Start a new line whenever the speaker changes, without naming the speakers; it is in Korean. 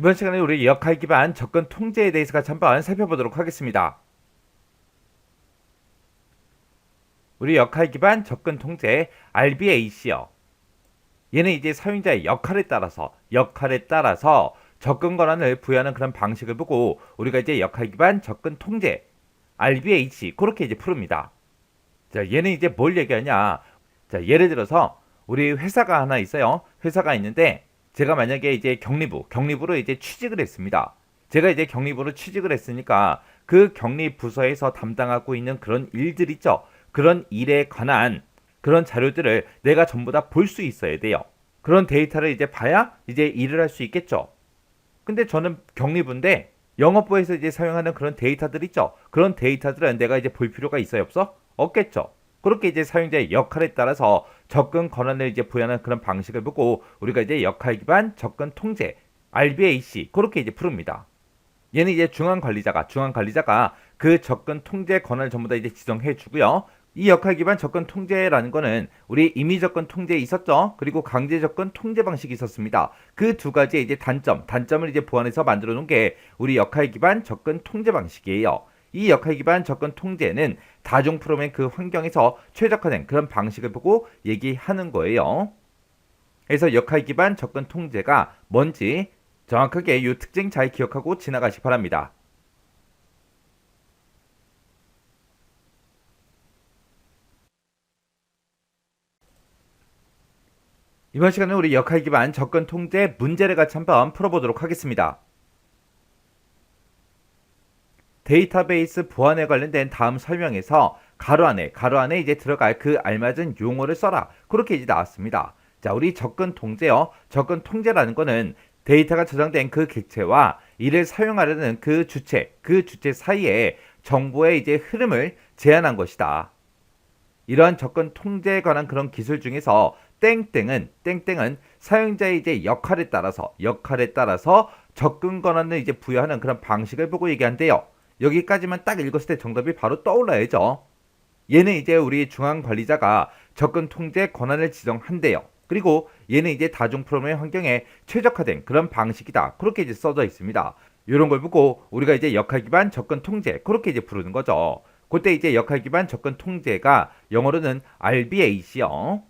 이번 시간에 우리 역할 기반 접근 통제에 대해서 같이 한번 살펴보도록 하겠습니다. 우리 역할 기반 접근 통제 RBAC요. 얘는 이제 사용자의 역할에 따라서 역할에 따라서 접근 권한을 부여하는 그런 방식을 보고 우리가 이제 역할 기반 접근 통제 RBAC 그렇게 이제 푸릅니다. 자, 얘는 이제 뭘 얘기하냐? 자, 예를 들어서 우리 회사가 하나 있어요. 회사가 있는데 제가 만약에 이제 격리부, 격리부로 이제 취직을 했습니다. 제가 이제 격리부로 취직을 했으니까 그 격리 부서에서 담당하고 있는 그런 일들 있죠. 그런 일에 관한 그런 자료들을 내가 전부 다 볼 수 있어야 돼요. 그런 데이터를 이제 봐야 이제 일을 할 수 있겠죠. 근데 저는 격리부인데 영업부에서 이제 사용하는 그런 데이터들 있죠. 그런 데이터들은 내가 이제 볼 필요가 있어요, 없어? 없겠죠. 그렇게 이제 사용자의 역할에 따라서 접근 권한을 이제 부여하는 그런 방식을 보고 우리가 이제 역할 기반 접근 통제 RBAC 그렇게 이제 푸릅니다. 얘는 이제 중앙 관리자가 중앙 관리자가 그 접근 통제 권한을 전부 다 이제 지정해 주고요. 이 역할 기반 접근 통제라는 거는 우리 임의 접근 통제 있었죠. 그리고 강제 접근 통제 방식이 있었습니다. 그 두 가지의 이제 단점, 단점을 이제 보완해서 만들어 놓은 게 우리 역할 기반 접근 통제 방식이에요. 이 역할 기반 접근 통제는 다중 프로그램 그 환경에서 최적화된 그런 방식을 보고 얘기하는 거예요. 그래서 역할 기반 접근 통제가 뭔지 정확하게 이 특징 잘 기억하고 지나가시 바랍니다. 이번 시간에 우리 역할 기반 접근 통제 문제를 같이 한번 풀어보도록 하겠습니다. 데이터베이스 보안에 관련된 다음 설명에서 가로 안에 가로 안에 이제 들어갈 그 알맞은 용어를 써라 그렇게 이제 나왔습니다. 자, 우리 접근 통제요. 접근 통제라는 거는 데이터가 저장된 그 객체와 이를 사용하려는 그 주체, 그 주체 사이에 정보의 이제 흐름을 제한한 것이다. 이러한 접근 통제에 관한 그런 기술 중에서 땡땡은 땡땡은 사용자의 이제 역할에 따라서 역할에 따라서 접근 권한을 이제 부여하는 그런 방식을 보고 얘기한대요. 여기까지만 딱 읽었을 때 정답이 바로 떠올라야죠. 얘는 이제 우리 중앙 관리자가 접근 통제 권한을 지정한대요. 그리고 얘는 이제 다중 프로그램 환경에 최적화된 그런 방식이다. 그렇게 이제 써져 있습니다. 이런 걸 보고 우리가 이제 역할 기반 접근 통제 그렇게 이제 부르는 거죠. 그때 이제 역할 기반 접근 통제가 영어로는 RBAC요.